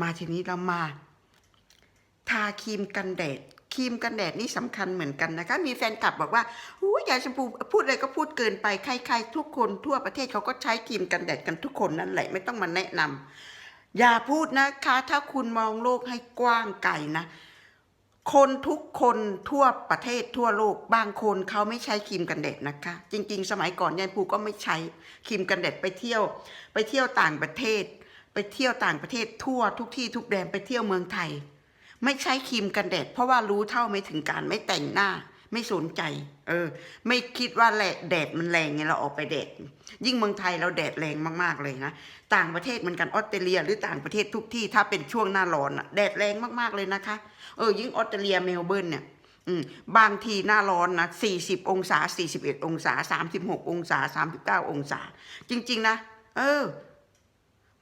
มาทีนี้เรามา ทาครีมกันแดดครีมกันแดดนี่สำคัญเหมือนกันนะคะ มีแฟนคลับบอกว่าอู้ยายชมพูพูดอะไรก็พูดเกินไปใครๆทุกคนทั่วประเทศเขาก็ใช้ครีมกันแดดกันทุกคนนั่นแหละ ไม่ต้องมาแนะนำอย่าพูดนะคะ ถ้าคุณมองโลกให้กว้างไกลนะ คนทุกคนทั่วประเทศทั่วโลกบางคนเขาไม่ใช้ครีมกันแดดนะคะ จริง ๆ สมัยก่อนยายปูก็ไม่ใช้ครีมกันแดดไปเที่ยว ไปเที่ยวต่างประเทศไป ไปเที่ยวต่างประเทศทั่วทุกที่ทุกแดนไปเที่ยวเมืองไทย ไม่ใช้ครีมกันแดด เพราะว่ารู้เท่าไม่ถึงการไม่แต่งหน้า ไม่สนใจ เออ ไม่คิดว่าแหละแดดมันแรงไงเราออกไปแดด ยิ่งเมืองไทยเราแดดแรงมากๆเลยนะต่างประเทศเหมือนกันออสเตรเลีย หรือต่างประเทศทุกที่ถ้าเป็นช่วงหน้าร้อนอะแดดแรงมากๆเลยนะคะ เออ ยิ่งออสเตรเลียเมลเบิร์นเนี่ยบางทีหน้าร้อนนะ 40 องศา 41 องศา 36 องศา 39 องศา จริง ๆ นะ เออ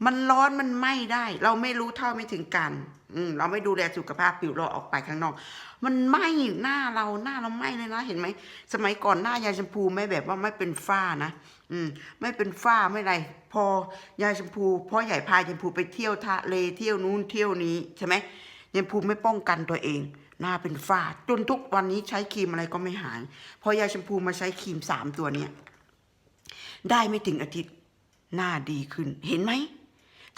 มันร้อนมันไหม้ได้ เราไม่รู้เท่าไม่ถึงกัน อืมเราไม่ดูแลสุขภาพผิวเราออกไปข้างนอก มันไหม้หน้าเราหน้าเราไหม้เลยนะเห็นไหมสมัยก่อนหน้ายายชมพูไม่แบบว่าไม่เป็นฝ้านะอืม ไม่เป็นฝ้าไม่ไร พอยายชมพูพ่อใหญ่พายายชมพูไปเที่ยวทะเลเที่ยวนู้นเที่ยวนี้ใช่ไหมยายชมพูไม่ป้องกันตัวเอง หน้าเป็นฝ้า จนทุกวันนี้ใช้ครีมอะไรก็ไม่หายพอยายชมพูมาใช้ครีมสามตัวเนี้ยได้ไม่ถึงอาทิตย์หน้าดีขึ้นเห็นไหม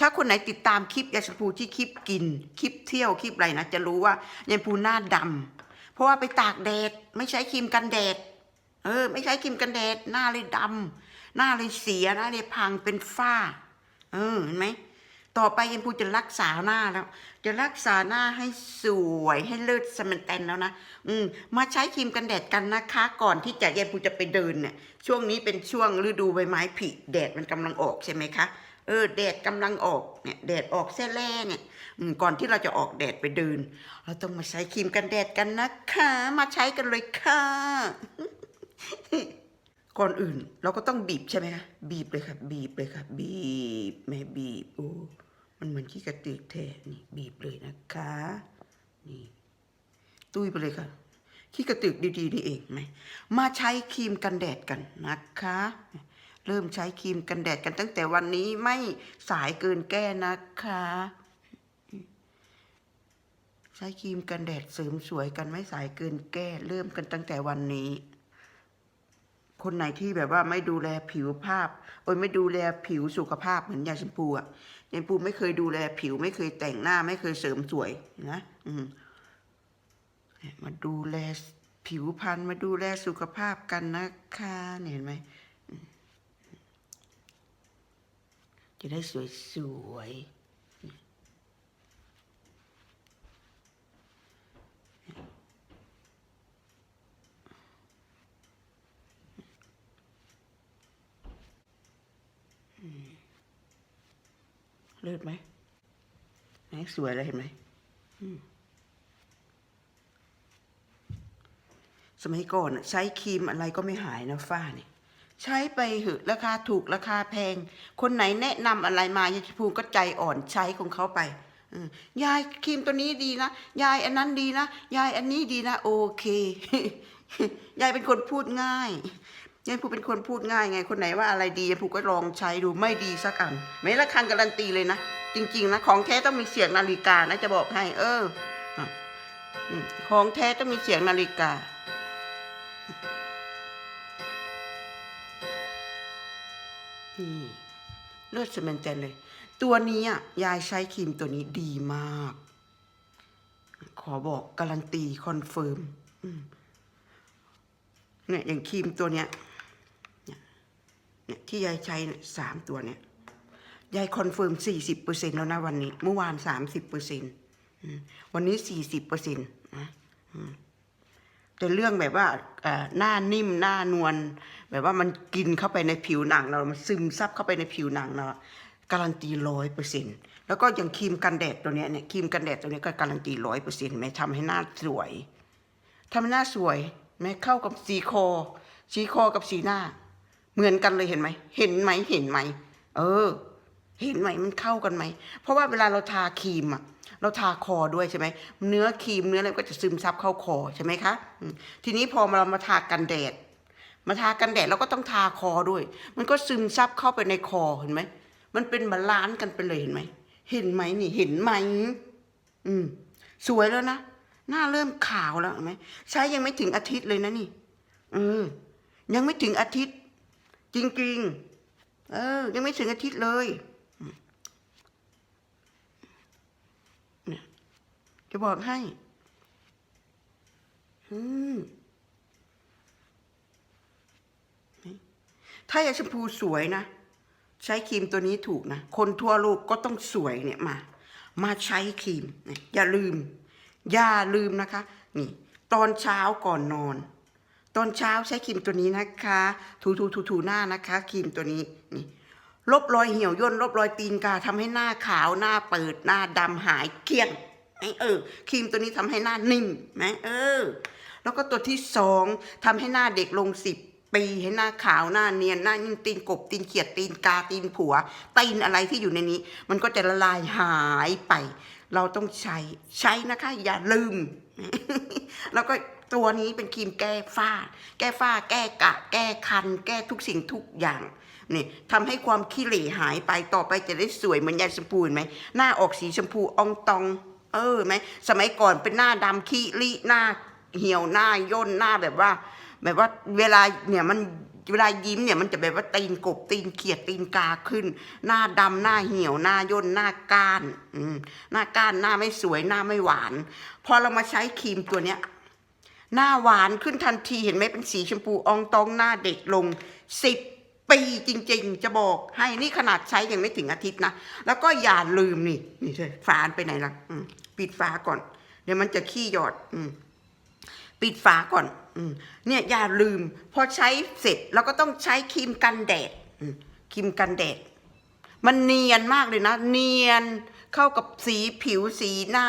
ถ้าคนไหนติดตามคลิปยาชมพูที่คลิปกิน คลิปเที่ยวคลิปอะไรนะ จะรู้ว่ายายชมพูหน้าดำเพราะว่าไปตากแดดไม่ใช้ครีมกันแดด เออ ไม่ใช้ครีมกันแดด หน้าเลยดำหน้าเลยเสียหน้าเลยพังเป็นฝ้า เออเห็นไหมต่อไปยายพูจะรักษาหน้าแล้ว จะรักษาหน้าให้สวยให้เลิศสมันแตนแล้วนะอืมมาใช้ครีมกันแดดกันนะคะ ก่อนที่จะยายพูจะไปเดินเนี่ยช่วงนี้เป็นช่วงฤดูใบไม้ผลิแดดมันกำลังออกใช่ไหมคะ เออแดดกำลังออกเนี่ยแดดออกแค่แรกเนี่ยก่อนที่เราจะออกแดดไปเดิน เราต้องมาใช้ครีมกันแดดกันนะคะ มาใช้กันเลยค่ะ ก่อนอื่นเราก็ต้องบีบใช่ไหมคะบีบเลยค่ะ บีบเลยค่ะ บีบแม่บีบโอ้มันเหมือนขี้กระตือแท้นี่บีบเลยนะคะนี่ตุ้ยไปเลยค่ะขี้กระตึกดีๆนี่เองไหมมาใช้ครีมกันแดดกันนะคะ เริ่มใช้ครีมกันแดดกันตั้งแต่วันนี้ไม่สายเกินแก้นะคะ ใช้ครีมกันแดดเสริมสวยกันไม่สายเกินแก้ เริ่มกันตั้งแต่วันนี้ คนไหนที่แบบว่าไม่ดูแลผิวภาพโอ้ยไม่ดูแลผิวสุขภาพเหมือนยาชมพูอะยาชมพูไม่เคยดูแลผิว ไม่เคยแต่งหน้าไม่เคยเสริมสวยนะอืมมาดูแลผิวพรรณมาดูแลสุขภาพกันนะคะเนี่ยเห็นไหม จะได้สวยสวยเลิศไหมไหนสวยเลยเห็นไหมสมัยก่อนใช้ครีมอะไรก็ไม่หายนะฝ้าเนี่ย ใช้ไปเหอะราคาถูกราคาแพง คนไหนแนะนำอะไรมายายชมพูก็ใจอ่อนใช้ของเขาไปอยายครีมตัวนี้ดีนะ ยายอันนั้นดีนะ ยายอันนี้ดีนะ โอเค ยายเป็นคนพูดง่ายยายพูเป็นคนพูดง่ายไง คนไหนว่าอะไรดียายพูก็ลองใช้ดูไม่ดีสักอัน ไม่ละคังการันตีเลยนะ จริง ๆ นะ ของแท้ต้องมีเสียงนาฬิกานะจะบอกให้ เออของแท้ต้องมีเสียงนาฬิกา นี่เลือดสแมนแตนเลย ตัวนี้อะยายใช้ครีมตัวนี้ดีมาก ขอบอกการันตีคอนเฟิร์มเนี่ยอย่างครีมตัวเนี้ยเนี่ยที่ยายใช้เนี่ยสามตัวเนี่ยยายคอนเฟิร์มสี่สิบเปอร์เซ็นแล้วนะวันนี้ เมื่อวานสามสิบเปอร์เซ็นวันนี้สี่สิบเปอร์เซ็นต์นะ แต่เรื่องแบบว่าหน้านิ่มหน้านวลแบบว่ามันกินเข้าไปในผิวหนังเรา มันซึมซับเข้าไปในผิวหนังเราการันตีร้อยเปอร์เซ็นต์แล้วก็อย่างครีมกันแดดตัวเนี้ยเนี่ยครีมกันแดดตัวเนี้ยก็การันตีร้อยเปอร์เซ็นต์แม่ทำให้หน้าสวยทำให้หน้าสวยแม่เข้ากับสีคอสีคอกับสีหน้า เหมือนกันเลยเห็นไหมเห็นไหมเห็นไหม เออ เห็นไหมมันเข้ากันไหม เพราะว่าเวลาเราทาครีมอะ เราทาคอด้วยใช่ไหมเนื้อครีมเนื้ออะไรก็จะซึมซับเข้าคอใช่ไหมคะทีนี้พอเรามาทากันแดด มาทากันแดดเราก็ต้องทาคอด้วย มันก็ซึมซับเข้าไปในคอเห็นไหมมันเป็นบาลานซ์กันไปเลยเห็นไหมเห็นไหมนี่เห็นไหมอืมสวยแล้วนะหน้าเริ่มขาวแล้วเห็นไหมใช้ยังไม่ถึงอาทิตย์เลยนะนี่เออยังไม่ถึงอาทิตย์ จริงๆ เออ ยังไม่ถึงอาทิตย์เลยอืมเนี่ย จะบอกให้ อืมถ้าอยาแชมพูสวยนะ ใช้ครีมตัวนี้ถูกนะ คนทั่วโลกก็ต้องสวยเนี่ยมา มาใช้ครีมอย่าลืม อย่าลืมนะคะ นี่ ตอนเช้าก่อนนอน ตอนเช้าใช้ครีมตัวนี้นะคะ ถูถูถูถูหน้านะคะครีมตัวนี้นี่ลบรอยเหี่ยวย่นลบรอยตีนกาทำให้หน้าขาวหน้าเปิดหน้าดำหายเกลี้ยง เออครีมตัวนี้ทำให้หน้านิ่มไหมเออ แล้วก็ตัวที่สองทำให้หน้าเด็กลงสิบปีให้หน้าขาวหน้าเนียนหน้ายิ่งตีนกบตีนเขียดตีนกาตีนผัวตีนอะไรที่อยู่ในนี้ มันก็จะละลายหายไป เราต้องใช้ใช้นะคะ อย่าลืม แล้วก็ตัวนี้เป็นครีมแก้ฝ้า แก้ฝ้า แก้กะ แก้คัน แก้ทุกสิ่งทุกอย่างนี่ทำให้ความขี้เหร่หายไปต่อไปจะได้สวยเหมือนยายชมพูเห็นไหมหน้าออกสีชมพูอองตอง เออไหมสมัยก่อนเป็นหน้าดำขี้ริหน้าเหี่ยวหน้าย่นหน้าแบบว่า แบบว่าเวลาเนี่ยมันเวลายิ้มเนี่ยมันจะแบบว่าตีนกบตีนเขียดตีนกาขึ้น หน้าดำหน้าเหี่ยวหน้าย่นหน้าก้าน อืมหน้าก้านหน้าไม่สวยหน้าไม่หวาน พอเรามาใช้ครีมตัวเนี้ย หน้าหวานขึ้นทันทีเห็นไหมเป็นสีชมพูอองตองหน้าเด็กลงสิบ ปีจริงๆ จะบอกให้นี่ขนาดใช้ยังไม่ถึงอาทิตย์นะ แล้วก็อย่าลืมนี่ นี่เลยฝาอันไปไหนล่ะปิดฝาก่อน เดี๋ยวมันจะขี้หยอด อืปิดฝาก่อน อืเนี่ยอย่าลืม พอใช้เสร็จเราก็ต้องใช้ครีมกันแดดครีมกันแดด มันเนียนมากเลยนะ เนียนเข้ากับสีผิวสีหน้า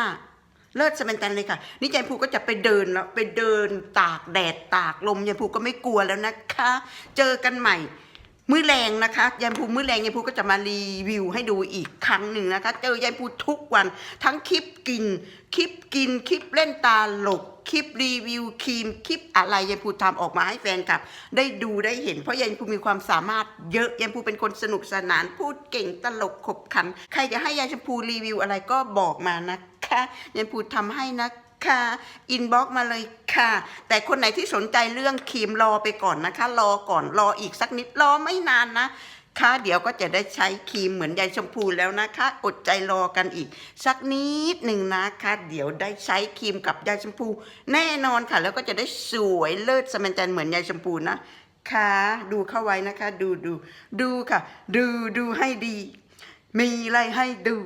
เลิศสแมนตันเลยค่ะ นี่ยายภูก็จะไปเดินแล้ว ไปเดินตากแดดตากลมยายภูก็ไม่กลัวแล้วนะคะ เจอกันใหม่ มื้อแรงนะคะยายภูมื้อแรงยายภูก็จะมารีวิวให้ดูอีกครั้งหนึ่งนะคะ เจอยายภูทุกวันทั้งคลิปกิน คลิปกิน คลิปเล่นตาหลก คลิปรีวิวครีม คลิปอะไรยายภูทำออกมาให้แฟนคลับ ได้ดูได้เห็นเพราะยายภูมีความสามารถเยอะยายภูเป็นคนสนุกสนานพูดเก่งตลกขบขัน ใครจะให้ยายชมพูรีวิวอะไรก็บอกมานะคะยายภูทำให้นะคะค่ะอินบ็อกมาเลยค่ะ แต่คนไหนที่สนใจเรื่องครีมรอไปก่อนนะคะ รอก่อนรออีกสักนิดรอไม่นานนะค่ะเดี๋ยวก็จะได้ใช้ครีมเหมือนยายชมพูแล้วนะคะ อดใจรอกันอีก สักนิดหนึ่งนะคะ เดี๋ยวได้ใช้ครีมกับยายชมพู แน่นอนค่ะ แล้วก็จะได้สวยเลิศสแมนจันเหมือนยายชมพูนะค่ะดูเข้าไว้นะคะ ดูดูดูค่ะ ดูดูให้ดี มีอะไรให้ดู